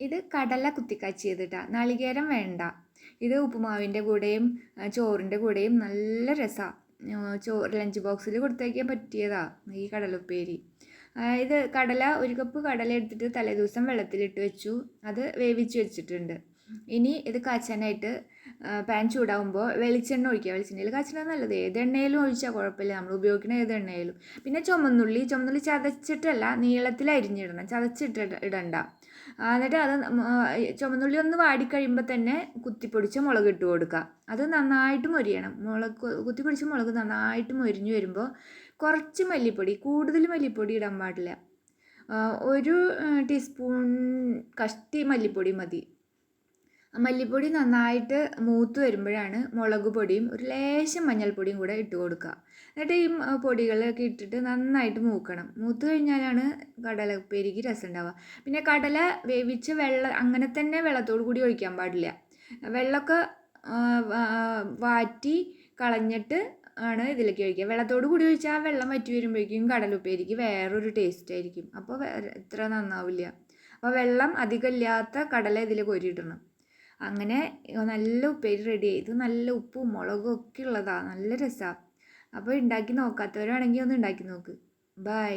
ഇത് കടല കുത്തിക്കാച്ചി കേട്ടോ നാളികേരം വേണ്ട. ഇത് ഉപ്പുമാവിന്റെ കൂടെയും ചോറിന്റെ കൂടെയും നല്ല രസമാണ് ചോ ലഞ്ച് ബോക്സിൽ കൊടുത്തേക്കാൻ പറ്റിയതാണ് ഈ കടലുപ്പേരി. ഇത് കടല ഒരു കപ്പ് കടല എടുത്തിട്ട് തലേദിവസം വെള്ളത്തിലിട്ട് വെച്ചു. അത് വേവിച്ച് വെച്ചിട്ടുണ്ട്. ഇനി ഇത് കാച്ചാനായിട്ട് പാൻ ചൂടാകുമ്പോൾ വെളിച്ചെണ്ണ ഒഴിക്കുക. വെളിച്ചെണ്ണയിൽ കാച്ചണ നല്ലത്. ഏത് എണ്ണയിലും ഒഴിച്ചാൽ കുഴപ്പമില്ല. നമ്മൾ ഉപയോഗിക്കുന്ന ഏത് എണ്ണയിലും. പിന്നെ ചുമന്നുള്ളി. ചുമന്നുള്ളി ചതച്ചിട്ടല്ല നീളത്തിൽ അരിഞ്ഞിടണം. ചതച്ചിട്ട് ഇടണ്ട. എന്നിട്ട് അത് ചുമന്നുള്ളി ഒന്ന് വാടിക്കഴിയുമ്പോൾ തന്നെ കുത്തിപ്പൊടിച്ച മുളക് ഇട്ട് കൊടുക്കുക. അത് നന്നായിട്ട് മൊരിയണം. മുളക് കുത്തിപ്പൊടിച്ച മുളക് നന്നായിട്ട് മൊരിഞ്ഞ് വരുമ്പോൾ കുറച്ച് മല്ലിപ്പൊടി കൂടുതൽ മല്ലിപ്പൊടി ഇടാൻ പാടില്ല. ഒരു ടീസ്പൂൺ കഷ്ടി മല്ലിപ്പൊടി മതി. മല്ലിപ്പൊടി നന്നായിട്ട് മൂത്ത് വരുമ്പോഴാണ് മുളക് പൊടിയും ഒരു ലേശം മഞ്ഞൾപ്പൊടിയും കൂടെ ഇട്ട് കൊടുക്കുക. എന്നിട്ട് ഈ പൊടികളൊക്കെ ഇട്ടിട്ട് നന്നായിട്ട് മൂക്കണം. മൂത്ത് കഴിഞ്ഞാലാണ് കടല പെരുകി രസം ഉണ്ടാവുക പിന്നെ കടല വേവിച്ച് വെള്ളം അങ്ങനെ തന്നെ വെള്ളത്തോട് കൂടി ഒഴിക്കാൻ പാടില്ല. വെള്ളമൊക്കെ വാറ്റി കളഞ്ഞിട്ട് ആണ് ഇതിലേക്ക് ഒഴിക്കുക. വെള്ളത്തോട് കൂടി ഒഴിച്ചാൽ വെള്ളം വറ്റി വരുമ്പോഴേക്കും കടലുപ്പേരിക്ക് വേറൊരു ടേസ്റ്റ് ആയിരിക്കും. അപ്പോൾ ഇത്ര നന്നാവില്ല. അപ്പോൾ വെള്ളം അധികം ഇല്ലാത്ത കടല ഇതിൽ കോരിയിടണം അങ്ങനെ നല്ല ഉപ്പേരി റെഡി ഇത് നല്ല ഉപ്പും മുളകും ഒക്കെ ഉള്ളതാണ് നല്ല രസമാണ് അപ്പോൾ ഉണ്ടാക്കി നോക്കാത്തവരാണെങ്കിൽ ഒന്ന് ഉണ്ടാക്കി നോക്ക്. ബൈ